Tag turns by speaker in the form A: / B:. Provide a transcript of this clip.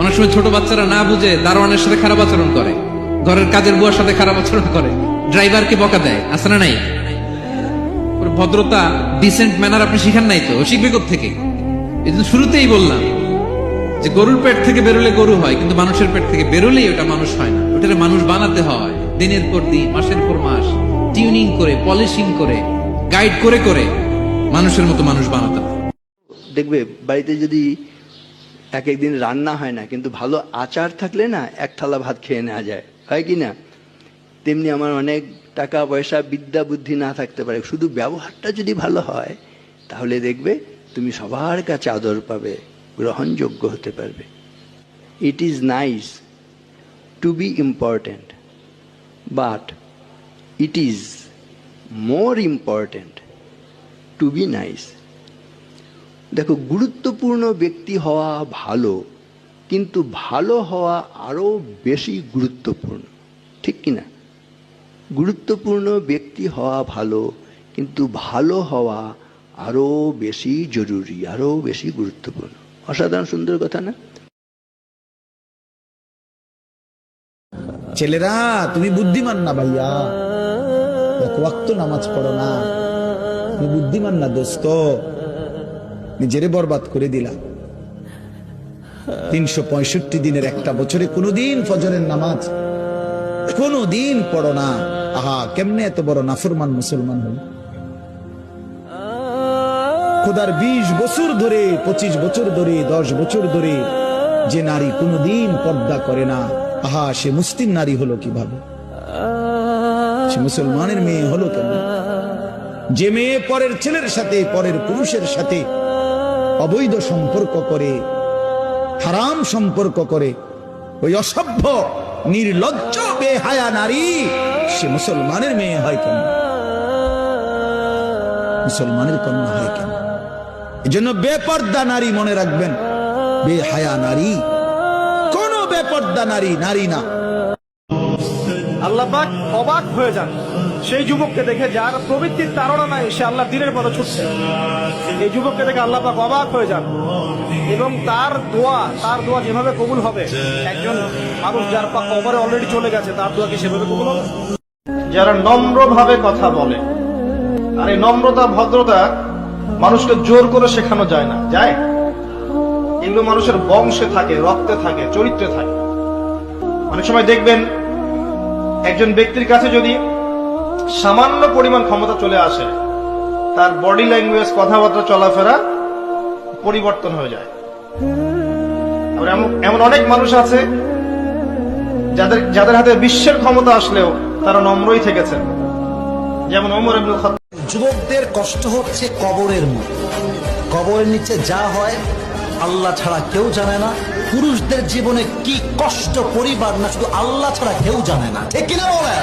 A: অনেক সময় ছোট বাচ্চারা না বুঝে দারোয়ানের সাথে খারাপ আচরণ করে। ঘরের কাজের বুয়ার সাথে খারাপ আচরণ করে। ড্রাইভারকে বকা দেয়, আছে না নাই? ভদ্রতা ডিসেন্ট ম্যানার আপনি শিখান নাই তো? শিখবে থেকে এই জন্য শুরুতেই বললাম যে গরুর পেট থেকে বেরোলে গরু হয়, কিন্তু মানুষের পেট থেকে বেরোলেই ওটা মানুষ হয় না। ওটারে মানুষ বানাতে হয় দিনের পর দিন, মাসের পর মাস টিউনিং করে পলিশিং করে গাইড করে করে মানুষের মতো মানুষ বানাতে হয়।
B: দেখবে, বাড়িতে যদি এক একদিন রান্না হয় না, কিন্তু ভালো আচার থাকলে না এক থালা ভাত খেয়ে নেওয়া যায়। হয় কি না? তেমনি আমার অনেক টাকা পয়সা বিদ্যা বুদ্ধি না থাকতে পারে। শুধু ব্যবহারটা যদি ভালো হয়, তাহলে দেখবে তুমি সবার কাছে আদর পাবে, গ্রহণযোগ্য হতে পারবে। It is nice to be important but it is more important to be nice দেখো, গুরুত্বপূর্ণ ব্যক্তি হওয়া ভালো, কিন্তু ভালো হওয়া আরও বেশি গুরুত্বপূর্ণ, ঠিক কি না? গুরুত্বপূর্ণ ব্যক্তি হওয়া ভালো, কিন্তু ভালো হওয়া আরও বেশি জরুরি আরও বেশি গুরুত্বপূর্ণ। অসাধারণ সুন্দর কথা না?
C: ছেলেরা, তুমি বুদ্ধিমান না ভাইয়া? ওয়াক্ত নামাজ পড়ো না। তুমি বুদ্ধিমান না, দোস্ত। নিজেরে বরবাদ করে দিলা। তিনশো পঁয়ষট্টি দিনের একটা বছরে কোনোদিন ফজরের নামাজ, কোনোদিন পড়ো না। আহা, কেমনে এত বড় নাফরমান মুসলমান হল? খোদার বিশ বছর ধরে, পঁচিশ বছর ধরে, দশ বছর ধরে যে নারী কোনোদিন পর্দা করে না। আহা, সে মুসলিম নারী হলো কীভাবে? সে মুসলমানের মেয়ে হলো কেন যে মেয়ে পরের ছেলের সাথে, পরের পুরুষের সাথে অবৈধ সম্পর্ক করে, হারাম সম্পর্ক করে, ওই অসভ্য, নির্লজ্জ, বেহায়া নারী, সে মুসলমানের মেয়ে হয় কেন? মুসলমানের কন্যা হয় কেন? এজন্য বেপর্দা নারী মনে রাখবেন, বেহায়া নারী, কোন বেপর্দা নারী নারী না।
D: আল্লাহ অবাক হয়ে যান। সেই যুবককে দেখে যার প্রবৃত্তির তারা নাই, সে আল্লাহ দিনের পথে ছুটছে। এই যুবককে দেখে আল্লাহ পাক অবাক হয়ে যান এবং তার দোয়া তার দোয়া যেভাবে কবুল হবে, একজন মানুষ যার পাক কবরে অলরেডি চলে গেছে, তার দোয়া কি সেভাবে কবুল হবে? যারা নম্রভাবে কথা বলে, আর এই নম্রতা, ভদ্রতা মানুষকে জোর করে শেখানো যায় না। যায়? এগুলো মানুষের বংশে থাকে, রক্তে থাকে, চরিত্রে থাকে। অনেক সময় দেখবেন একজন ব্যক্তির কাছে যদি সামান্য পরিমাণ ক্ষমতা চলে আসে, তার বডি ল্যাঙ্গুয়েজ কথাবার্তা, চলাফেরা পরিবর্তন হয়ে যায়। এমন অনেক মানুষ আছে, যাদের যাদের হাতে বিশ্বের ক্ষমতা আসলেও তারা নম্রই থেকেছেন। যেমন ওমর ইবনুল
E: যুবকদের কষ্ট হচ্ছে কবরের মতো কবরের নিচে যা হয়, আল্লাহ ছাড়া কেউ জানে না। পুরুষদের জীবনে কি কষ্ট, পরিবার না শুধু আল্লাহ ছাড়া কেউ জানে না। ঠিক কিনা বলেন?